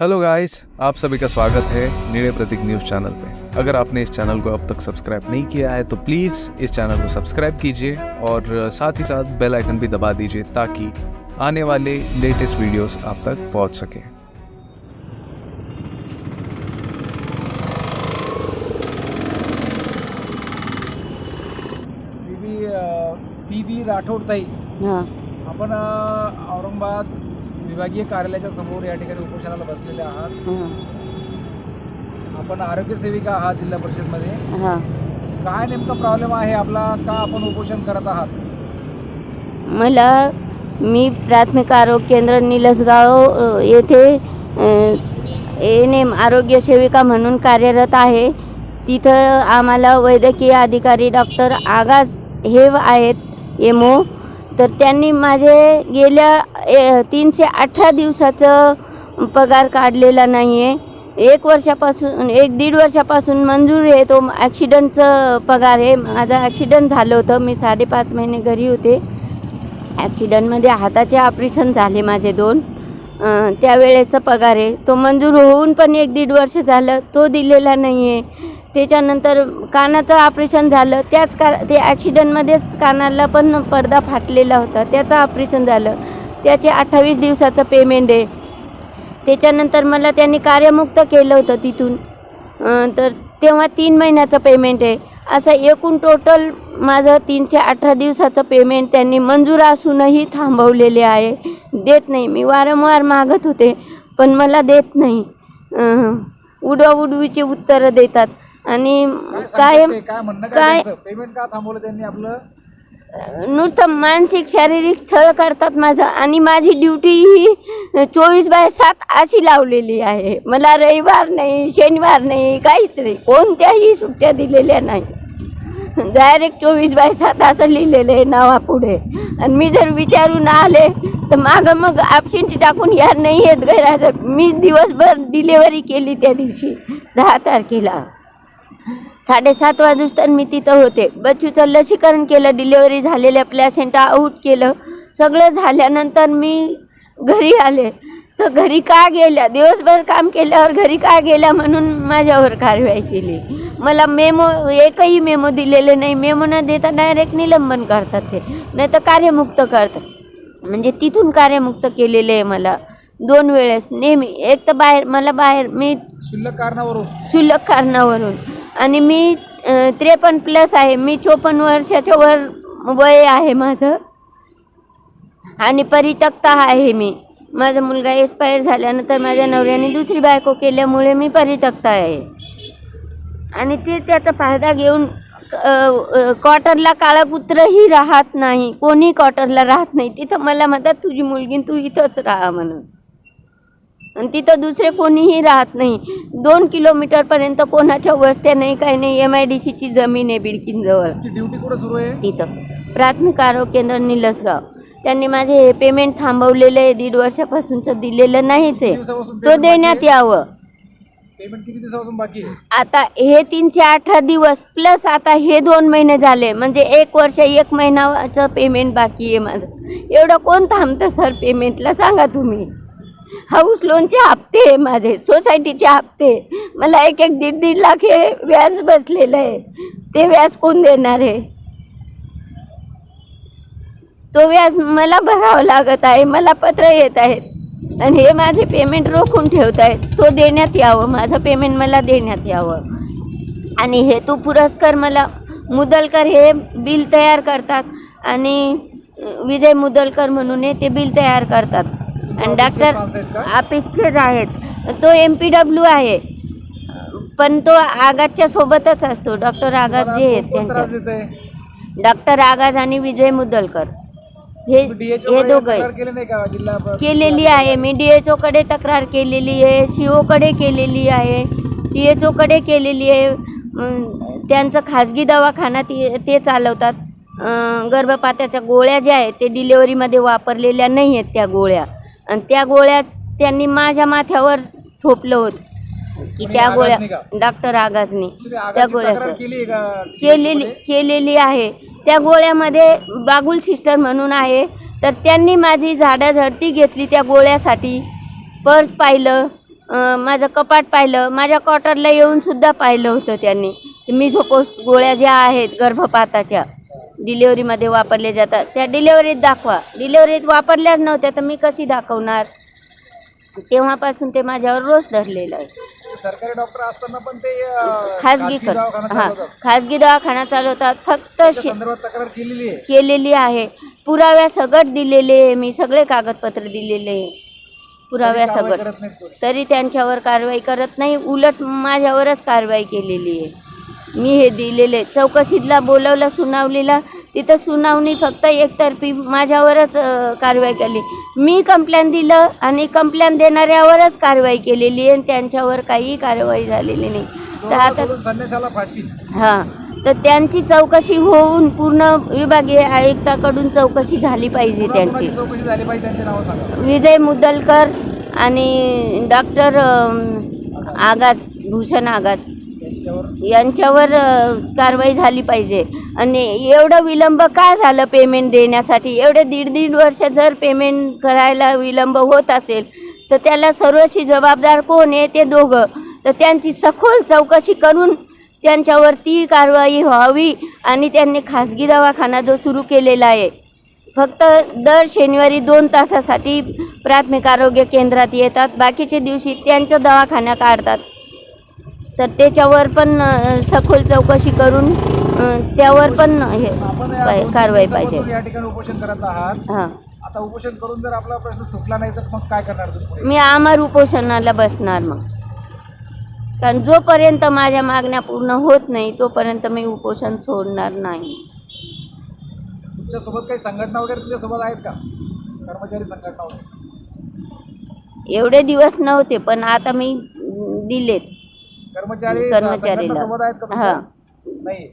Hello guys आप सभी का स्वागत है नीड़े प्रतीक न्यूज़ चैनल पे। अगर आपने इस चैनल को अब तक सब्सक्राइब नहीं किया है तो प्लीज़ इस चैनल को सब्सक्राइब कीजिए और साथ ही साथ बेल आइकन भी दबा दीजिए ताकि आने वाले लेटेस्ट वीडियोस आप तक पहुँच सके। बीबी सी बी आपण औरंगाबाद विभागीय कार्यालयाच्या समोर या ठिकाणी उपोषणाला बसलेले आहात. आपण आरोग्य सेविका आहात जिल्हा परिषदमध्ये. हां. काय नेमका प्रॉब्लेम आहे? आपला का आपण उपोषण करत आहात? मला मी प्राथमिक आरोग्य केंद्र निलसगाव अ, येथे एन एम आरोग्य सेविका म्हणून कार्यरत आहे. तिथं आम्हाला वैद्यकीय अधिकारी डॉक्टर आगाज हे आहेत एमओ तर त्यांनी माझे गेल्या ए, तीनशे अठरा दिवसाचं पगार काढलेला नाही आहे एक वर्षापासून एक दीड वर्षापासून मंजूर आहे तो ॲक्सिडंटचं पगार आहे. माझा ॲक्सिडंट झालं होतं. मी साडेपाच महिने घरी होते. ॲक्सिडंटमध्ये हाताचे ऑपरेशन झाले माझे दोन. त्यावेळेचा पगार आहे. तो मंजूर होऊन पण एक दीड वर्ष झालं. तो दिलेला नाही आहे त्याच्यानंतर कानाचं ऑपरेशन झालं. त्याच का ते ॲक्सिडंटमध्येच कानाला पण पडदा फाटलेला होता. त्याचं ऑपरेशन झालं. त्याचे अठ्ठावीस दिवसाचं पेमेंट आहे. त्याच्यानंतर मला त्यांनी कार्यमुक्त केलं होतं तिथून. तर तेव्हा तीन महिन्याचं पेमेंट आहे. असं एकूण टोटल माझं तीनशे अठरा दिवसाचं पेमेंट त्यांनी मंजूर असूनही थांबवलेले आहे. देत नाही. मी वारंवार मागत होते पण मला देत नाही. उडवाउडवीचे उत्तरं देतात. आणि काय? काय म्हणणं काय- काय पेमेंट का थांबवलं त्यांनी आपलं? नुसतं मानसिक शारीरिक छळ करतात माझं. आणि माझी ड्युटी ही चोवीस बाय सात अशी लावलेली आहे. मला रविवार नाही शनिवार नाही काहीच नाही. कोणत्याही सुट्ट्या दिलेल्या नाही. डायरेक्ट चोवीस बाय सात असं लिहिलेलं आहे नावापुढे. आणि मी जर विचारून आले तर मागं मग ॲबसेंटी टाकून या नाही येत गैरहजर मी दिवसभर डिलेवरी केली त्या दिवशी दहा तारखेला. साडेसात वाजूस्तर मी तिथं होते. बच्चूचं लसीकरण केलं डिलेवरी झालेल्या प्लॅसेंटा आऊट केलं. सगळं झाल्यानंतर मी घरी आले. तर घरी का गेल्या? दिवसभर काम केल्यावर घरी का गेल्या म्हणून माझ्यावर कारवाई केली. मला मेमो एकही मेमो दिलेले नाही. मेमो न देता डायरेक्ट निलंबन करतात ते. नाही तर कार्यमुक्त करतात. म्हणजे तिथून कार्यमुक्त केलेले आहे मला. दोन वेळेस. नेहमी. एक तर बाहेर मला बाहेर मी शुल्लक कारणावरून. क्षुल्लक कारणावरून. आणि मी त्रेपन्न प्लस आहे. मी चोपन्न वर्षाच्या वर वय आहे माझं. आणि परितक्ता आहे मी. माझा मुलगा एक्सपायर झाल्यानंतर माझ्या नवऱ्याने दुसरी बायको केल्यामुळे मी परितक्ता आहे. आणि ते त्याचा फायदा घेऊन क्वार्टरला काळापुत्रही राहत नाही. कोणी क्वार्टरला राहत नाही. तिथं मला म्हणतात तुझी मुलगी तू इथंच राहा म्हणून. आणि तिथं दुसरे कोणीही राहत नाही. दोन किलोमीटरपर्यंत कोणाच्या वस्त्या नाही काही नाही. एम आय डी सीची जमीन आहे बिडकीनजवळ तुमची ड्युटी कुठे सुरू आहे? तिथं. प्राथमिक आरोग्य केंद्र निलसगाव. त्यांनी माझे हे पेमेंट थांबवलेलं आहे. दीड वर्षापासूनचं दिलेलं नाहीच आहे. तो देण्यात? यावं. पेमेंट किती दिवसापासून बाकी आहे? आता हे तीनशे अठरा दिवस प्लस आता हे दोन महिने झाले. म्हणजे एक वर्ष एक महिन्याचं पेमेंट बाकी आहे माझं. एवढं कोण थांबतं सर पेमेंटला सांगा तुम्ही. हाऊस लोनचे हप्ते आहे माझे सोसायटीचे हप्ते मला एक एक दीड दीड लाख हे व्याज बसलेलं आहे. ते व्याज कोण देणार आहे? तो व्याज मला भरावं लागत आहे मला पत्र येत आहेत. आणि हे माझे पेमेंट रोखून ठेवत आहेत. तो देण्यात यावं माझं पेमेंट मला देण्यात यावं. आणि हेतू पुरस्कार मला मुदलकर हे बिल तयार करतात. आणि विजय मुदलकर म्हणून आहे ते बिल तयार करतात. आणि डॉक्टर माणसं आहेत. तो एम पी डब्ल्यू आहे. पण तो आगाजच्या सोबतच असतो. डॉक्टर आगाज जे आहेत त्यांच्या डॉक्टर आगाज आणि विजय मुदलकर. हे हे दोघं केलेली आहे. मी डी एच ओकडे तक्रार केलेली आहे. सी ओकडे केलेली आहे. डी एच ओकडे केलेली आहे. त्यांचं खाजगी दवाखाना ते ते चालवतात. अं, गर्भपाताच्या गोळ्या ज्या आहेत ते डिलेवरीमध्ये वापरलेल्या नाही आहेत त्या गोळ्या. आणि त्या गोळ्या त्यांनी माझ्या माथ्यावर थोपलं होतं. की त्या गोळ्या? डॉक्टर आगाजनी त्या गोळ्याचं. केलेली केलेली आहे. त्या गोळ्यामध्ये बागुल सिस्टर म्हणून आहे. तर त्यांनी माझी झाडाझडती घेतली त्या गोळ्यासाठी. पर्स पाहिलं माझं कपाट पाहिलं माझ्या क्वार्टरला येऊन सुद्धा पाहिलं होतं त्यांनी. मिझोपोस गोळ्या ज्या आहेत गर्भपाताच्या डिलेवरीमध्ये वापरल्या जातात. त्या डिलेवरीत दाखवा. डिलेवरीत वापरल्याच नव्हत्या तर मी कशी दाखवणार? तेव्हापासून ते माझ्यावर रोष धरलेलं आहे. सरकारी डॉक्टर असताना पण ते अं, खाजगी कर दवाखाना हां चालवतात. खाजगी दवाखाना चालवतात. फक्त त्या शे संदर्भात तक्रार केलेली आहे. केलेली आहे. पुराव्या सगट दिलेले आहे. मी सगळे कागदपत्र दिलेले आहे. पुराव्या कारवाई सगट. करत नाहीत कोणी. तरी त्यांच्यावर कारवाई करत नाही. उलट माझ्यावरच कारवाई केलेली आहे. मी हे दिलेले. चौकशीला बोलवलं सुनावलीला तिथं सुनावणी फक्त एकतर्फी माझ्यावरच कारवाई केली. मी कंप्लेंट दिलं आणि कंप्लेंट देणाऱ्यावरच कारवाई केलेली आणि त्यांच्यावर काही कारवाई झालेली नाही. तर आता हां तर त्यांची चौकशी होऊन पूर्ण विभागीय आयुक्ताकडून चौकशी झाली पाहिजे त्यांची. विजय मुदलकर आणि डॉक्टर आगाज भूषण आगाज. यांच्यावर? कारवाई झाली पाहिजे. आणि एवढं विलंब का झालं पेमेंट देण्यासाठी? एवढे दीड दीड वर्ष जर पेमेंट करायला विलंब होत असेल तर त्याला सर्वशी जबाबदार कोण आहे ते दोघं? तर त्यांची सखोल चौकशी करून त्यांच्यावर ती कारवाई व्हावी आणि त्यांनी खाजगी दवाखाना जो सुरू केलेला आहे फक्त दर शनिवारी दोन तासासाठी प्राथमिक आरोग्य केंद्रात येतात. बाकीचे दिवशी त्यांचं दवाखाना काढतात तर त्याच्यावर पण सखोल चौकशी करून त्यावर पण हे कारवाई पाहिजे. या ठिकाणी उपोषण करत आहात. हां. आता उपोषण करून जर आपला प्रश्न सुटला नाही तर मग काय करणार तुम्ही? मी आमर उपोषणाला बसणार मग. कारण जोपर्यंत माझ्या मागण्या पूर्ण होत नाही तोपर्यंत मी उपोषण सोडणार नाही. तुमच्यासोबत काही संघटना वगैरे तुझ्यासोबत आहेत का? कर्मचारी संघटना वगैरे? एवढे दिवस नव्हते पण आता मी दिलेत. कर्मचारी कर्मचारीला. संघटना सोबत आहेत का हां तुमच्या? नाही